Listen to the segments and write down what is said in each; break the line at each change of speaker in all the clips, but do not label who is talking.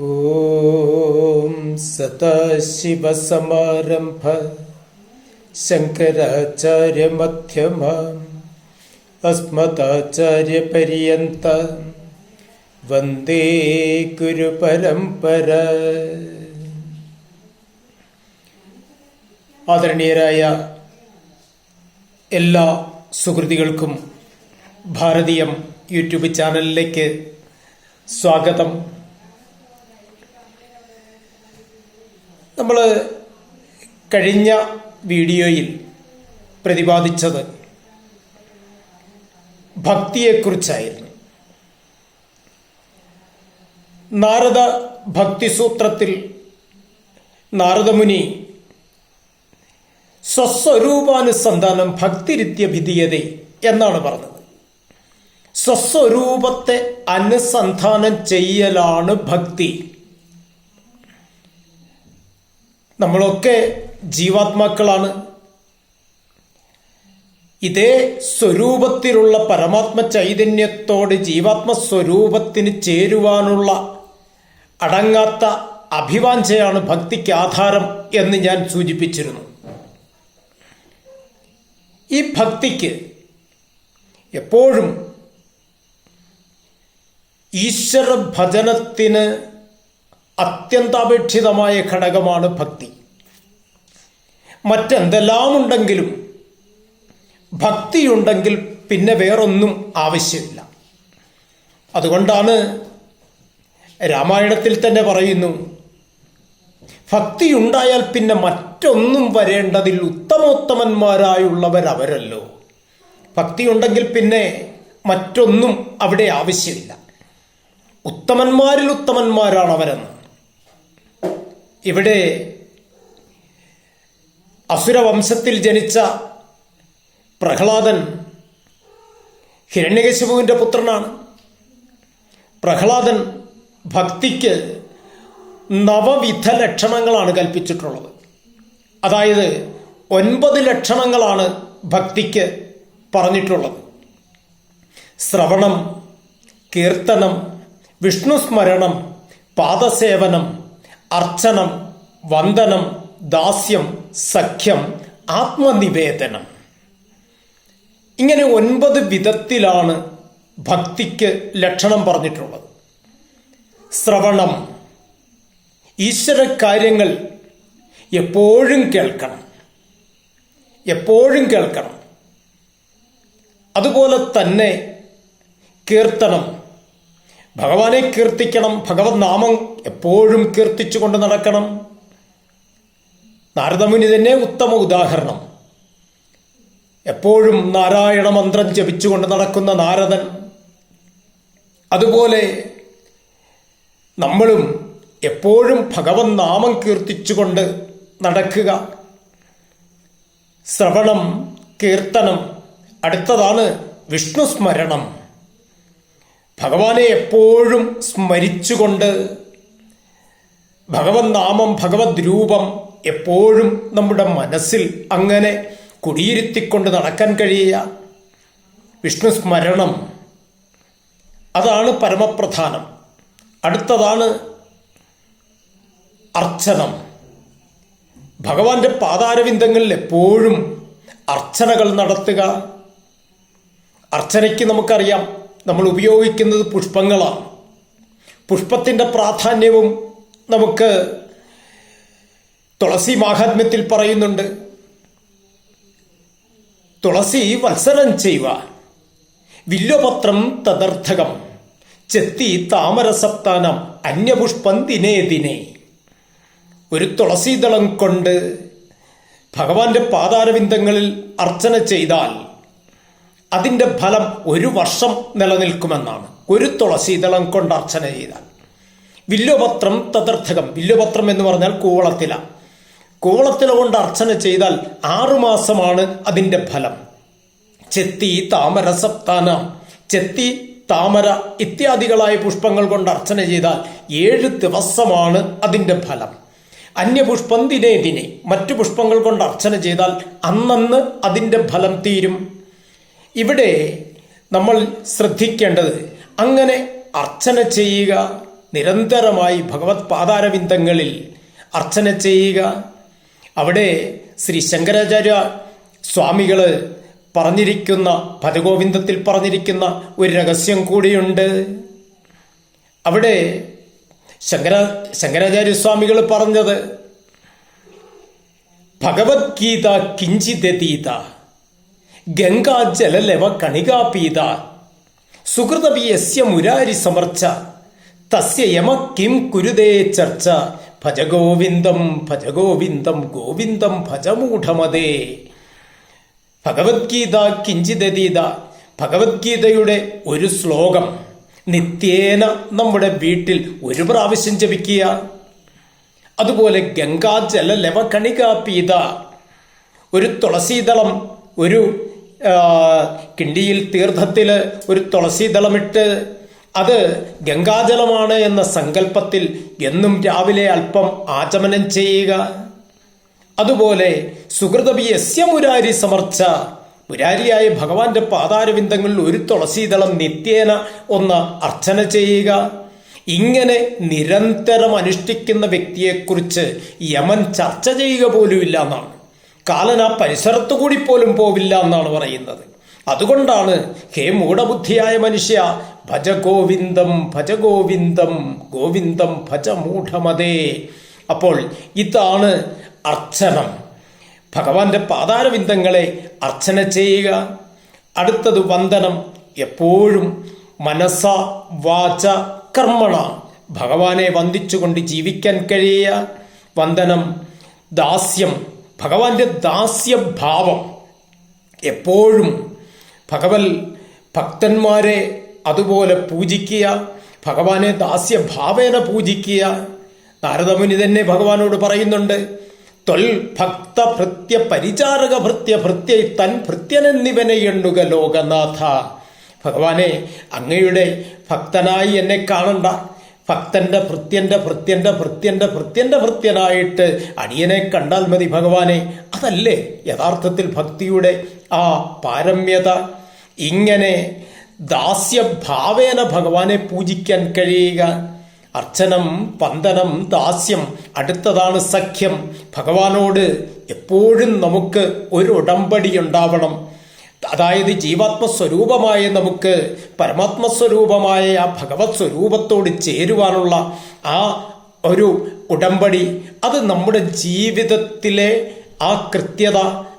ഓം സദാശിവസമാരംഭ ശങ്കരാചാര്യമധ്യമ അസ്മദാചാര്യപര്യന്ത വന്ദേ ഗുരുപരമ്പര. ആദരണീയരായ എല്ലാ സുഹൃതികൾക്കും ഭാരതീയം യൂട്യൂബ് ചാനലിലേക്ക് സ്വാഗതം. നമ്മൾ കഴിഞ്ഞ വീഡിയോയിൽ പ്രതിപാദിച്ചത് ഭക്തിയെക്കുറിച്ചായിരുന്നു. നാരദ ഭക്തിസൂത്രത്തിൽ നാരദമുനി സ്വസ്വരൂപാനുസന്ധാനം ഭക്തിരിത്യ ഭിതീയത എന്നാണ് പറഞ്ഞത്. സ്വസ്വരൂപത്തെ അനുസന്ധാനം ചെയ്യലാണ് ഭക്തി. നമ്മളൊക്കെ ജീവാത്മാക്കളാണ്. ഇതേ സ്വരൂപത്തിലുള്ള പരമാത്മ ചൈതന്യത്തോട് ജീവാത്മ സ്വരൂപത്തിന് ചേരുവാനുള്ള അടങ്ങാത്ത അഭിവാഞ്ചയാണ് ഭക്തിക്ക് ആധാരം എന്ന് ഞാൻ സൂചിപ്പിച്ചിരുന്നു. ഈ ഭക്തിക്ക് എപ്പോഴും ഈശ്വര ഭജനത്തിന് അത്യന്താപേക്ഷിതമായ ഘടകമാണ് ഭക്തി. മറ്റെന്തെല്ലാം ഉണ്ടെങ്കിലും ഭക്തിയുണ്ടെങ്കിൽ പിന്നെ വേറൊന്നും ആവശ്യമില്ല. അതുകൊണ്ടാണ് രാമായണത്തിൽ തന്നെ പറയുന്നു ഭക്തിയുണ്ടായാൽ പിന്നെ മറ്റൊന്നും വരേണ്ടതിൽ ഉത്തമോത്തമന്മാരായുള്ളവരവരല്ലോ. ഭക്തി ഭക്തിയുണ്ടെങ്കിൽ പിന്നെ മറ്റൊന്നും അവിടെ ആവശ്യമില്ല. ഉത്തമന്മാരിൽ ഉത്തമന്മാരാണ് അവരെന്ന് ഇവിടെ അസുരവംശത്തിൽ ജനിച്ച പ്രഹ്ലാദൻ ഹിരണ്യകശിപുവിന്റെ പുത്രനാണ്. പ്രഹ്ലാദൻ ഭക്തിക്ക് നവവിധ ലക്ഷണങ്ങളാണ് കൽപ്പിച്ചിട്ടുള്ളത്. അതായത് ഒൻപത് ലക്ഷണങ്ങളാണ് ഭക്തിക്ക് പറഞ്ഞിട്ടുള്ളത്. ശ്രവണം കീർത്തനം വിഷ്ണുസ്മരണം പാദസേവനം അർച്ചനം വന്ദനം ദാസ്യം സഖ്യം ആത്മനിവേദനം. ഇങ്ങനെ ഒൻപത് വിധത്തിലാണ് ഭക്തിക്ക് ലക്ഷണം പറഞ്ഞിട്ടുള്ളത്. ശ്രവണം. ഈശ്വര കാര്യങ്ങൾ എപ്പോഴും കേൾക്കണം. എപ്പോഴും കേൾക്കണം. അതുപോലെ തന്നെ കീർത്തനം. ഭഗവാനെ കീർത്തിക്കണം ഭഗവത് നാമം എപ്പോഴും കീർത്തിച്ചുകൊണ്ട് നടക്കണം. നാരദമുനി തന്നെ ഉത്തമ ഉദാഹരണം. എപ്പോഴും നാരായണ മന്ത്രം ജപിച്ചുകൊണ്ട് നടക്കുന്ന നാരദൻ. അതുപോലെ നമ്മളും എപ്പോഴും ഭഗവത് നാമം കീർത്തിച്ചുകൊണ്ട് നടക്കുക. ശ്രവണം കീർത്തനം അടുത്തതാണ് വിഷ്ണു സ്മരണം. ഭഗവാനെ എപ്പോഴും സ്മരിച്ചുകൊണ്ട് ഭഗവത് നാമം ഭഗവത് രൂപം എപ്പോഴും നമ്മുടെ മനസ്സിൽ അങ്ങനെ കുടിയിരുത്തിക്കൊണ്ട് നടക്കാൻ കഴിയുക. വിഷ്ണു സ്മരണം. അതാണ് പരമപ്രധാനം. അടുത്തതാണ് അർച്ചനം. ഭഗവാന്റെ പാതാരവിന്ദങ്ങളിൽ എപ്പോഴും അർച്ചനകൾ നടത്തുക. അർച്ചനയ്ക്ക് നമുക്കറിയാം നമ്മൾ ഉപയോഗിക്കുന്നത് പുഷ്പങ്ങളാണ്. പുഷ്പത്തിന്റെ പ്രാധാന്യവും നമുക്ക് തുളസി മാഹാത്മ്യത്തിൽ പറയുന്നുണ്ട്. തുളസി വത്സരം ചെയ്യുക വില്ലുപത്രം തദർത്ഥകം. ചെത്തി താമരസപ്താനം അന്യപുഷ്പം ദിനേ ദിനേ. ഒരു തുളസീദളം കൊണ്ട് ഭഗവാന്റെ പാതാരവിന്ദങ്ങളിൽ അർച്ചന ചെയ്താൽ അതിന്റെ ഫലം ഒരു വർഷം നിലനിൽക്കുമെന്നാണ്. ഒരു തുളസീദളം കൊണ്ട് അർച്ചന ചെയ്താൽ. വില്ലുപത്രം തദർത്ഥകം. വില്ലുപത്രം എന്ന് പറഞ്ഞാൽ കൂവളത്തില. കൂവളത്തില കൊണ്ട് അർച്ചന ചെയ്താൽ ആറുമാസമാണ് അതിന്റെ ഫലം. ചെത്തി താമര സപ്താന. ചെത്തി താമര ഇത്യാദികളായ പുഷ്പങ്ങൾ കൊണ്ട് അർച്ചന ചെയ്താൽ ഏഴ് ദിവസമാണ് അതിന്റെ ഫലം. അന്യപുഷ്പം ദിനേ ദിനേ. മറ്റു പുഷ്പങ്ങൾ കൊണ്ട് അർച്ചന ചെയ്താൽ അന്നന്ന് അതിന്റെ ഫലം തീരും. ഇവിടെ നമ്മൾ ശ്രദ്ധിക്കേണ്ടത് അങ്ങനെ അർച്ചന ചെയ്യുക നിരന്തരമായി ഭഗവത് പാതാരവിന്ദങ്ങളിൽ അർച്ചന ചെയ്യുക. അവിടെ ശ്രീ ശങ്കരാചാര്യ സ്വാമികൾ പറഞ്ഞിരിക്കുന്ന പതഗോവിന്ദത്തിൽ പറഞ്ഞിരിക്കുന്ന ഒരു രഹസ്യം കൂടിയുണ്ട്. അവിടെ ശങ്കര ശങ്കരാചാര്യസ്വാമികൾ പറഞ്ഞത് ഭഗവത്ഗീത കിഞ്ചിതീത ഗംഗാജലലവ കണികാപീത. സുഹൃതപി യസ്യ മുരാരി സമർച്ച. തസ്യ യമ കിം കുരുദേ ചർച്ച. ഭജ ഗോവിന്ദം ഭജ ഗോവിന്ദം ഭജമൂഢമതേ. ഭഗവത്ഗീത കിഞ്ചിതീത ഭഗവത്ഗീതയുടെ ഒരു ശ്ലോകം. നിത്യേന നമ്മുടെ വീട്ടിൽ ഒരു പ്രാവശ്യം ജപിക്കുക. അതുപോലെ ഗംഗാജല ലവ കണികാപീത. ഒരു തുളസീതളം ഒരു കിണ്ടിയിൽ തീർത്ഥത്തിൽ ഒരു തുളസി ദളമിട്ട് അത് ഗംഗാജലമാണ് എന്ന സങ്കല്പത്തിൽ എന്നും രാവിലെ അല്പം ആചമനം ചെയ്യുക. അതുപോലെ സുഹൃതപി യസ്യ മുരാരി സമർച്ച. മുരാരിയായ ഭഗവാന്റെ പാതാരവിന്ദങ്ങളിൽ ഒരു തുളസീദളം നിത്യേന ഒന്ന് അർച്ചന ചെയ്യുക. ഇങ്ങനെ നിരന്തരം അനുഷ്ഠിക്കുന്ന വ്യക്തിയെക്കുറിച്ച് യമൻ ചർച്ച ചെയ്യുക പോലുമില്ല എന്നാണ്. കാലൻ ആ പരിസരത്തു കൂടി പോലും പോവില്ല എന്നാണ് പറയുന്നത്. അതുകൊണ്ടാണ് ഹേ മൂഢബുദ്ധിയായ മനുഷ്യ ഭജ ഗോവിന്ദം ഭജ ഗോവിന്ദം ഗോവിന്ദം ഭജ മൂഢമതേ അപ്പോൾ ഇതാണ് അർച്ചനം. ഭഗവാന്റെ പാതാരവിന്ദങ്ങളെ അർച്ചന ചെയ്യുക. അടുത്തത് വന്ദനം. എപ്പോഴും മനസ്സ വാച കർമ്മണ. ഭഗവാനെ വന്ദിച്ചുകൊണ്ട് ജീവിക്കാൻ കഴിയുക. വന്ദനം ദാസ്യം. ഭഗവാന്റെ ദാസ്യഭാവം എപ്പോഴും ഭഗവൽ ഭക്തന്മാരെ അതുപോലെ പൂജിക്കുക ഭഗവാനെ ദാസ്യഭാവേന പൂജിക്കുക. നാരദമുനി തന്നെ ഭഗവാനോട് പറയുന്നുണ്ട് തൊൽ ഭക്ത ഭൃത്യ പരിചാരക ഭൃത്യ ഭൃത്യ തൻ ഭൃത്യനെന്നിവനെ എണ്ണുക ലോകനാഥ. ഭഗവാനെ അങ്ങയുടെ ഭക്തനായി എന്നെ കാണണ്ട. ഭക്തന്റെ ഭൃത്യന്റെ ഭൃത്യന്റെ ഭൃത്യന്റെ ഭൃത്യന്റെ ഭൃത്യനായിട്ട് അടിയനെ കണ്ടാൽ മതി ഭഗവാനെ. അതല്ലേ യഥാർത്ഥത്തിൽ ഭക്തിയുടെ ആ പാരമ്യത? ഇങ്ങനെ ദാസ്യഭാവേന ഭഗവാനെ പൂജിക്കാൻ കഴിയുക. അർച്ചനം പന്തനം ദാസ്യം അടുത്തതാണ് സഖ്യം. ഭഗവാനോട് എപ്പോഴും നമുക്ക് ഒരു ഉടമ്പടി ഉണ്ടാവണം. അതായത് ജീവാത്മസ്വരൂപമായ നമുക്ക് പരമാത്മസ്വരൂപമായ ആ ഭഗവത് സ്വരൂപത്തോട് ചേരുവാനുള്ള ആ ഒരു ഉടമ്പടി അത് നമ്മുടെ ജീവിതത്തിലെ ആ കൃത്യത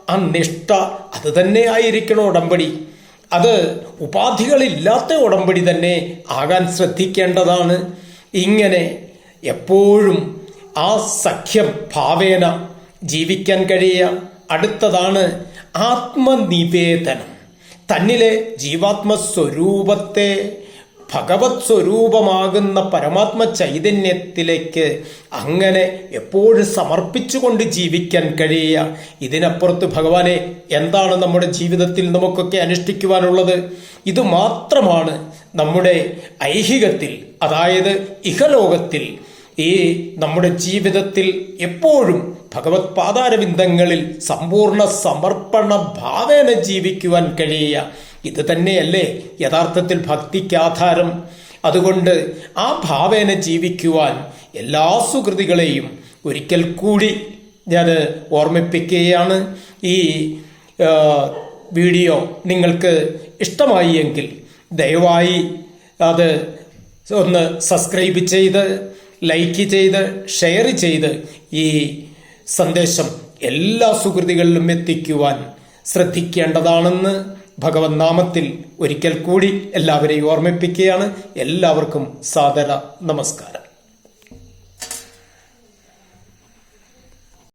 ആ നിഷ്ഠ അത് തന്നെ ആയിരിക്കണം ഉടമ്പടി? അത് ഉപാധികളില്ലാത്ത ഉടമ്പടി തന്നെ ആകാൻ ശ്രദ്ധിക്കേണ്ടതാണ്. ഇങ്ങനെ എപ്പോഴും ആ സഖ്യം ഭാവേന ജീവിക്കാൻ കഴിയുക. അടുത്തതാണ് ആത്മനിവേദനം. തന്നിലെ ജീവാത്മ സ്വരൂപത്തെ ഭഗവത് സ്വരൂപമാകുന്ന പരമാത്മ ചൈതന്യത്തിലേക്ക് അങ്ങനെ എപ്പോഴും സമർപ്പിച്ചുകൊണ്ട് ജീവിക്കാൻ കഴിയുക. ഇതിനപ്പുറത്ത് ഭഗവാനെ എന്താണ് നമ്മുടെ ജീവിതത്തിൽ നമുക്കൊക്കെ അനുഷ്ഠിക്കുവാനുള്ളത്? ഇത് മാത്രമാണ് നമ്മുടെ ഐഹികത്തിൽ അതായത് ഇഹലോകത്തിൽ ഈ നമ്മുടെ ജീവിതത്തിൽ എപ്പോഴും ഭഗവത് പാതാരവിന്ദങ്ങളിൽ സമ്പൂർണ സമർപ്പണ ഭാവേന ജീവിക്കുവാൻ കഴിയുക. ഇത് തന്നെയല്ലേ യഥാർത്ഥത്തിൽ ഭക്തിക്ക് ആധാരം. അതുകൊണ്ട് ആ ഭാവേന ജീവിക്കുവാൻ എല്ലാ സുഹൃതികളെയും ഒരിക്കൽ കൂടി ഞാൻ ഓർമ്മിപ്പിക്കുകയാണ്. ഈ വീഡിയോ നിങ്ങൾക്ക് ഇഷ്ടമായി എങ്കിൽ ദയവായി അത് ഒന്ന് സബ്സ്ക്രൈബ് ചെയ്ത് ലൈക്ക് ചെയ്ത് ഷെയർ ചെയ്ത് ഈ സന്ദേശം എല്ലാ സുഹൃതികളിലും എത്തിക്കുവാൻ ശ്രദ്ധിക്കേണ്ടതാണെന്ന് ഭഗവത് നാമത്തിൽ ഒരിക്കൽ കൂടി എല്ലാവരെയും ഓർമ്മിപ്പിക്കുകയാണ്. എല്ലാവർക്കും സാദര നമസ്കാരം.